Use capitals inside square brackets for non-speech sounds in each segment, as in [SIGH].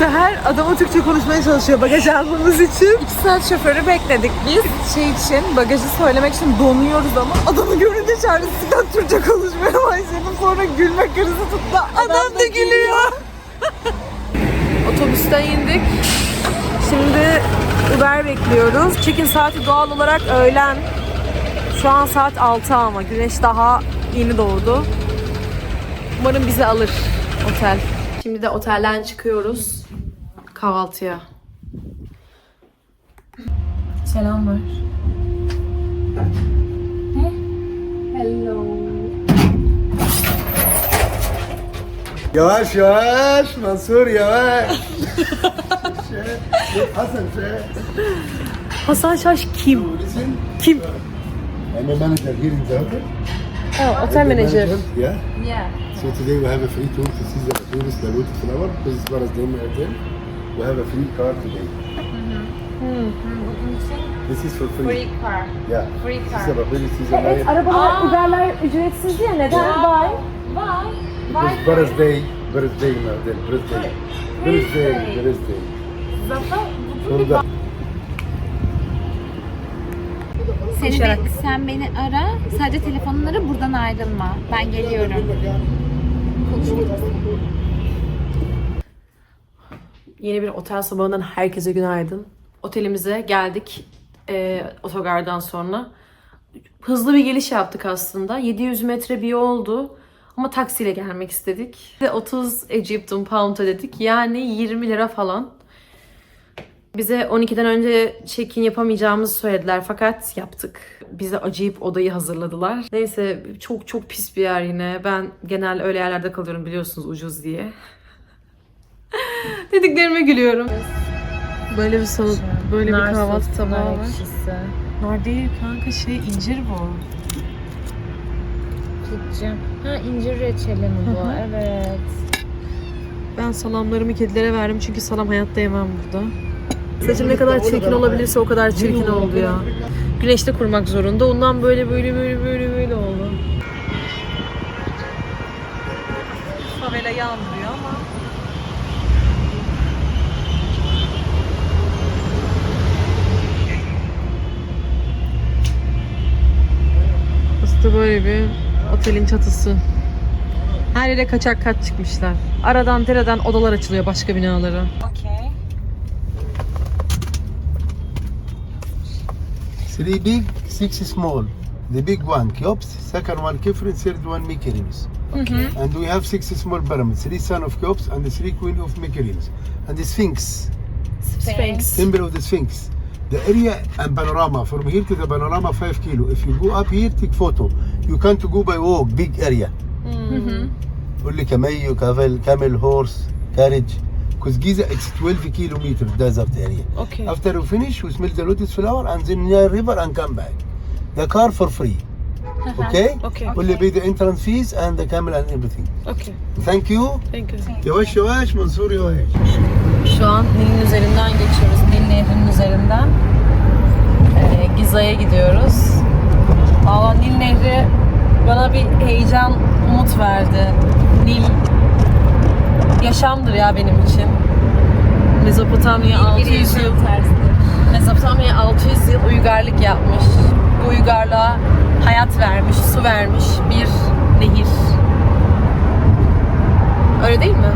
Seher adama Türkçe konuşmaya çalışıyor bagaj almamız için. İki saat şoförü bekledik biz şey için, bagajı söylemek için donuyoruz ama Adamı görünce çaresizlikten Türkçe konuşmaya başladım. Sonra gülme krizi tuttu. Adam, da gülüyor. [LAUGHS] Otobüsten indik. Şimdi Uber bekliyoruz. Check-in saati doğal olarak öğlen. Şu an saat 6 ama güneş daha yeni doğdu. Umarım bizi alır otel. Şimdi de otelden çıkıyoruz kahvaltıya. Selamlar. Hello. Yavaş yavaş Mansur yavaş. [LAUGHS] Şey, Hasan şey. Hasan Şaş kim? Kim? I'm a manager here in the hotel. Oh, otel manager. Yeah. Yeah so today we have a free tour to see the tourist the Lotus flower this is far as the hotel we have a free car today this is for free, Free car. yeah free this car. is a really this a nice Arabalar, Uber'ler ücretsiz ya neden? Vay. Bye. because birthday birthday in the hotel birthday birthday Birthday. birthday Zafer, from the Seni sen beni ara. Sadece telefonunu ara buradan ayrılma. Ben geliyorum. Yeni bir otel sabahından herkese günaydın. Otelimize geldik e, otogardan sonra. Hızlı bir geliş yaptık aslında. 700 metre bir yoldu. Ama taksiyle gelmek istedik. Ve 30 Egyptian Pound ödedik. Yani 20 lira falan. Bize 12'den önce check-in yapamayacağımızı söylediler fakat yaptık. Bize acayip odayı hazırladılar. Neyse çok çok pis bir yer yine. Ben genel öyle yerlerde kalıyorum biliyorsunuz ucuz diye. [LAUGHS] Dediklerime gülüyorum. Böyle bir salat, böyle bir kahvaltı tabağı var. Nar değil kanka şey incir bu. Tutacağım. Ha incir reçeli mi bu? evet. Ben salamlarımı kedilere verdim çünkü salam hayatta yemem burada. Saçım ne kadar çirkin olabilirse o kadar çirkin oldu ya. Güneşte kurmak zorunda. Ondan böyle böyle böyle böyle böyle oldu. Favelayı andırıyor ama. Burası böyle bir otelin çatısı. Her yere kaçak kat çıkmışlar. Aradan dereden odalar açılıyor başka binalara. Okay. Three big, six small. The big one, Cheops. Second one, Kefren. Third one, Mykonos. Mm-hmm. And we have six small pyramids. Three son of Cheops and the three queen of Mykonos. And the Sphinx, Sphinx. temple of the Sphinx. The area and panorama. From here to the panorama, five kilo. If you go up here, take photo. You can't go by walk. Big area. Mm-hmm. only camel, camel, camel, horse, carriage. Because Giza, it's 12 kilometer desert area. Okay. After you finish, we smell the lotus flower and then near river and come back. The car for free. Okay? Okay. Only pay the entrance fees and the camel and everything. Okay. Thank you. Thank you. Yavaş yavaş Mansur yavaş. Şu an Nil'in üzerinden geçiyoruz. Nil Nehri'nin üzerinden. Ee, Giza'ya gidiyoruz. Valla Nil Nehri bana bir heyecan, umut verdi. Nil yaşamdır ya benim için. Mezopotamya 600 yıl Mezopotamya 600 yıl uygarlık yapmış. Bu uygarlığa hayat vermiş, su vermiş bir nehir. Öyle değil mi?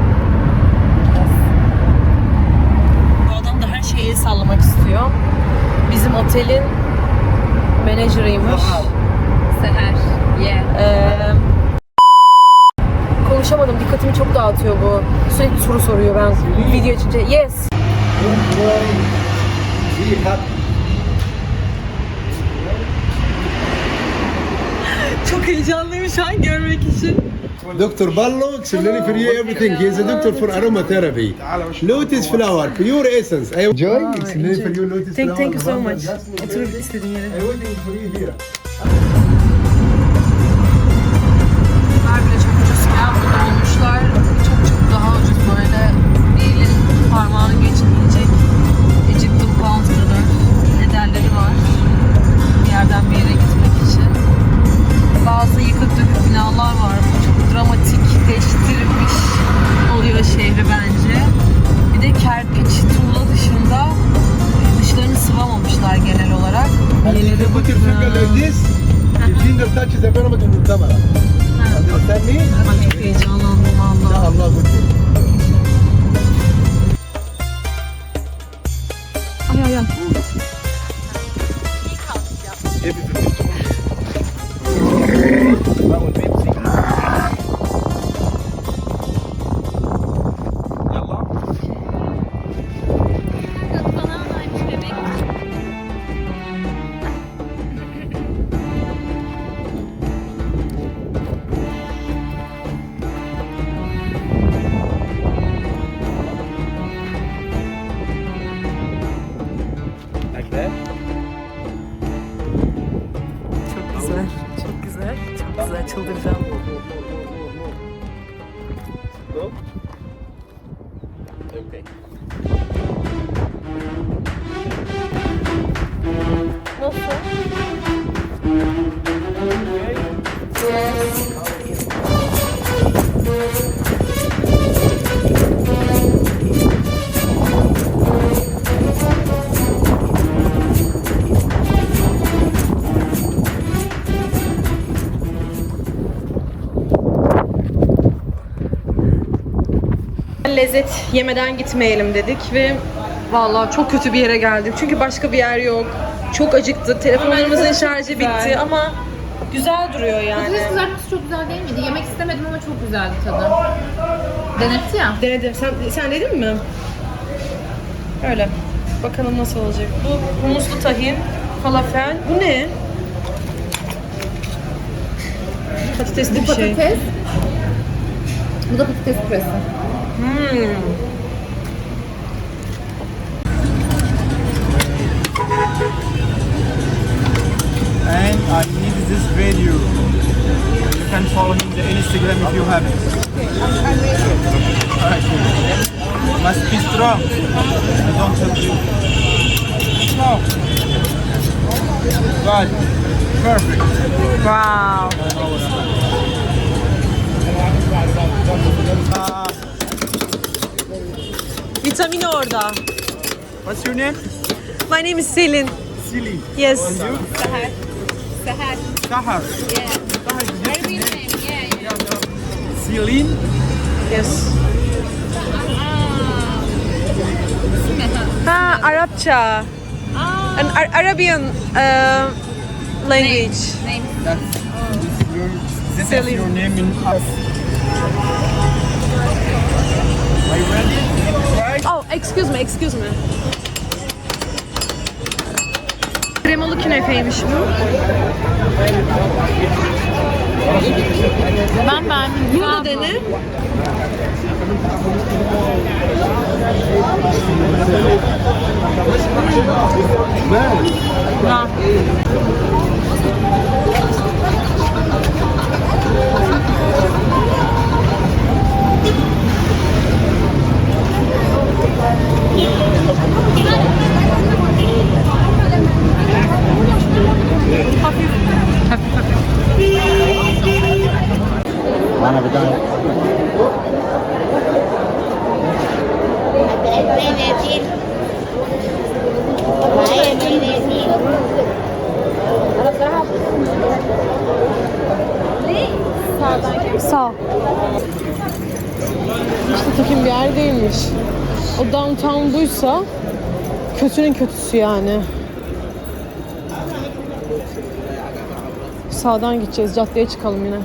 Bu adam da her şeye el sallamak istiyor. Bizim otelin menajeriymiş. Seher. Yeah. Ee, konuşamadım. Dikkatimi çok dağıtıyor bu. Sürekli soru soruyor ben video içince. Yes. [LAUGHS] Çok heyecanlıyım şu an görmek için. Dr. Ballo for you everything. He is a doctor for aromatherapy. Lotus flower, pure essence. I enjoy for you lotus Thank, flower. thank you so much. Oturup istediğin yere. I waiting for you here. Your finger like this, your finger touches the pyramid in the camera. Understand me? Ay çok heyecanlandım. Allah good day. Ay ay ay. Falan Lezzet yemeden gitmeyelim dedik ve vallahi çok kötü bir yere geldik. Çünkü başka bir yer yok. Çok acıktık. Telefonlarımızın şarjı bitti ama güzel duruyor yani. Patates kızartması çok güzel değil miydi? Yemek istemedim ama çok güzeldi tadı. Denetti ya. Denedim. Sen, sen dedin mi? Öyle. Bakalım nasıl olacak. Bu humuslu tahin, falafel. Bu ne? Patatesli bir şey. Patates. Bu da patates püresi. Hmm. and I need this video. You can follow me in the Instagram if you have it. Alright, cool. Must be strong. I don't tell you. Strong. Right. Perfect. Wow. Vitamin orada. what's your name? My name is Selin. Silly. Yes. And you? Seher. Seher. Sahar. Yeah. Sahar is your name. name. Yeah, yeah. Celine. Yes. Ha, Arapça. Ah. An Ar- Arabian uh, language. Name. That's your, this is your name in us. Are you ready? Excuse me, excuse me. Kremalı künefeymiş bu. Ben beğendim. Bunu da dene. Sağ. İşte tekin bir yer değilmiş. O downtown buysa kötünün kötüsü yani. Sağdan gideceğiz. Caddeye çıkalım yine.